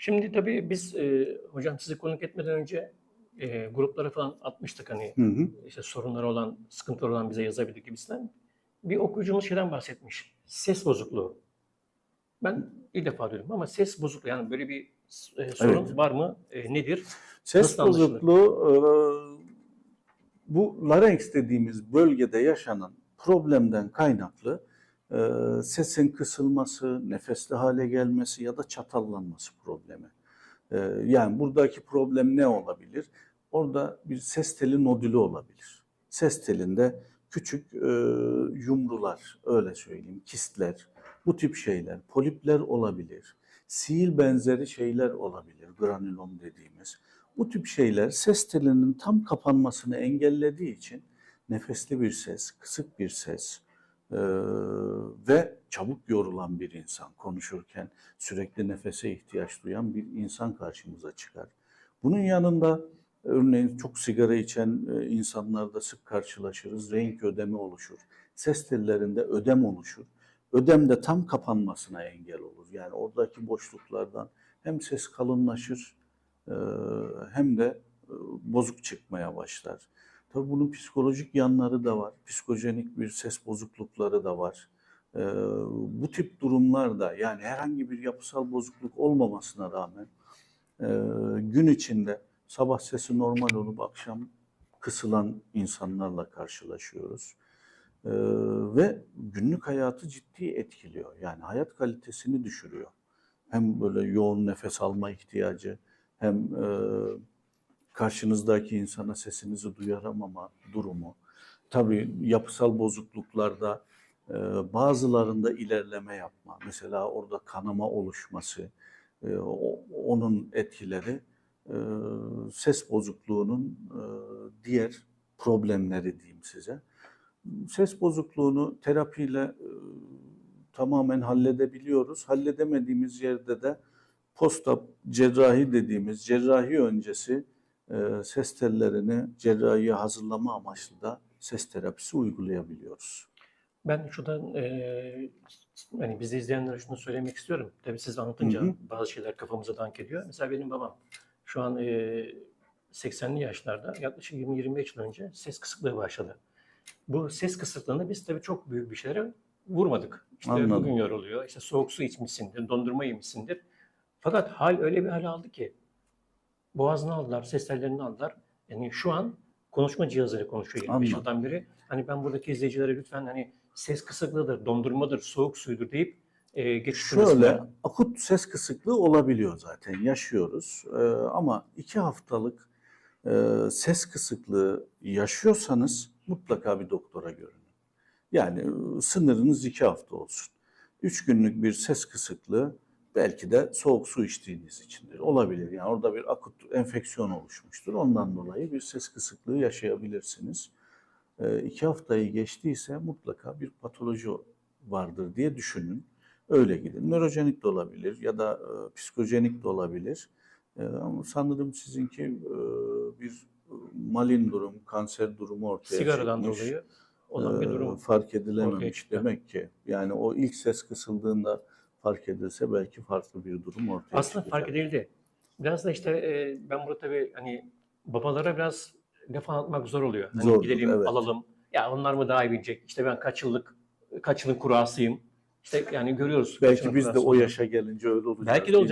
Şimdi tabii biz e, hocam sizi konuk etmeden önce e, gruplara falan atmıştık hani Hı hı. işte sorunları olan, sıkıntıları olan bize yazabilir gibisinden. Bir okuyucumuz şeyden bahsetmiş. Ses bozukluğu. Ben ilk defa duydum ama ses bozukluğu yani böyle bir e, sorun Evet. var mı? E, nedir? Ses Nasıl bozukluğu e, bu larynx dediğimiz bölgede yaşanan problemden kaynaklı e, sesin kısılması, nefesli hale gelmesi ya da çatallanması problemi. E, yani buradaki problem ne olabilir? Orada bir ses teli nodülü olabilir. Ses telinde küçük e, yumrular, öyle söyleyeyim, kistler, bu tip şeyler, polipler olabilir. Sil benzeri şeyler olabilir, granülom dediğimiz. Bu tip şeyler ses telinin tam kapanmasını engellediği için nefesli bir ses, kısık bir ses e, ve çabuk yorulan bir insan konuşurken sürekli nefese ihtiyaç duyan bir insan karşımıza çıkar. Bunun yanında örneğin çok sigara içen e, insanlarda sık karşılaşırız. Renk ödemi oluşur. Ses tellerinde ödem oluşur. Ödem de tam kapanmasına engel olur. Yani oradaki boşluklardan hem ses kalınlaşır e, hem de e, bozuk çıkmaya başlar. Tabii bunun psikolojik yanları da var. Psikojenik bir ses bozuklukları da var. E, Bu tip durumlarda yani herhangi bir yapısal bozukluk olmamasına rağmen e, gün içinde sabah sesi normal olup akşam kısılan insanlarla karşılaşıyoruz. E, Ve günlük hayatı ciddi etkiliyor. Yani hayat kalitesini düşürüyor. Hem böyle yoğun nefes alma ihtiyacı hem e, karşınızdaki insana sesinizi duyuramama durumu. Tabii yapısal bozukluklarda e, bazılarında ilerleme yapma, mesela orada kanama oluşması, e, o- onun etkileri e, ses bozukluğunun e, diğer problemleri diyeyim size. Ses bozukluğunu terapiyle e, tamamen halledebiliyoruz. Halledemediğimiz yerde de postop cerrahi dediğimiz cerrahi öncesi e, ses tellerini cerrahiye hazırlama amaçlı da ses terapisi uygulayabiliyoruz. Ben şuradan e, hani bizi izleyenlere şunu söylemek istiyorum. Tabii siz anlatınca Hı hı. bazı şeyler kafamıza dank ediyor. Mesela benim babam şu an e, 80'li yaşlarda yaklaşık 20-25 yıl önce ses kısıklığı başladı. Bu ses kısıklığını biz tabii çok büyük bir şeylere vurmadık. İşte Anladım. bugün yoruluyor, işte soğuk su içmişsindir, dondurma yemişsindir. Fakat hal öyle bir hal aldı ki boğazını aldılar, ses tellerini aldılar. Yani şu an konuşma cihazıyla konuşuyor 25 Anladım. yıldan beri. Hani ben buradaki izleyicilere lütfen hani ses kısıklığıdır, dondurmadır, soğuk suydur deyip e, geçiştirmesinler. Şöyle akut ses kısıklığı olabiliyor zaten yaşıyoruz Ee, ama iki haftalık e, ses kısıklığı yaşıyorsanız mutlaka bir doktora görünün. Yani e, sınırınız iki hafta olsun. Üç günlük bir ses kısıklığı belki de soğuk su içtiğiniz içindir. Olabilir yani orada bir akut enfeksiyon oluşmuştur. Ondan dolayı bir ses kısıklığı yaşayabilirsiniz. E, iki haftayı geçtiyse mutlaka bir patoloji vardır diye düşünün. Öyle gidin. Nörojenik de olabilir ya da e, psikojenik de olabilir. E, ama sanırım sizinki e, bir e, malin durum, kanser durumu ortaya Sigaradan çıkmış. dolayı olan bir E, durum. fark ortaya edilememiş demek ki. Yani o ilk ses kısıldığında fark edilse belki farklı bir durum ortaya Aslında çıkacak. fark edildi. Biraz da işte e, ben burada tabii hani babalara biraz laf anlatmak zor oluyor. Hani Zordur, gidelim evet. alalım. Ya onlar mı daha iyi bilecek? İşte ben kaç yıllık kaç yılın kurasıyım. İşte yani görüyoruz. Belki biz de o yaşa gelince öyle olacağız. Belki de olacağız.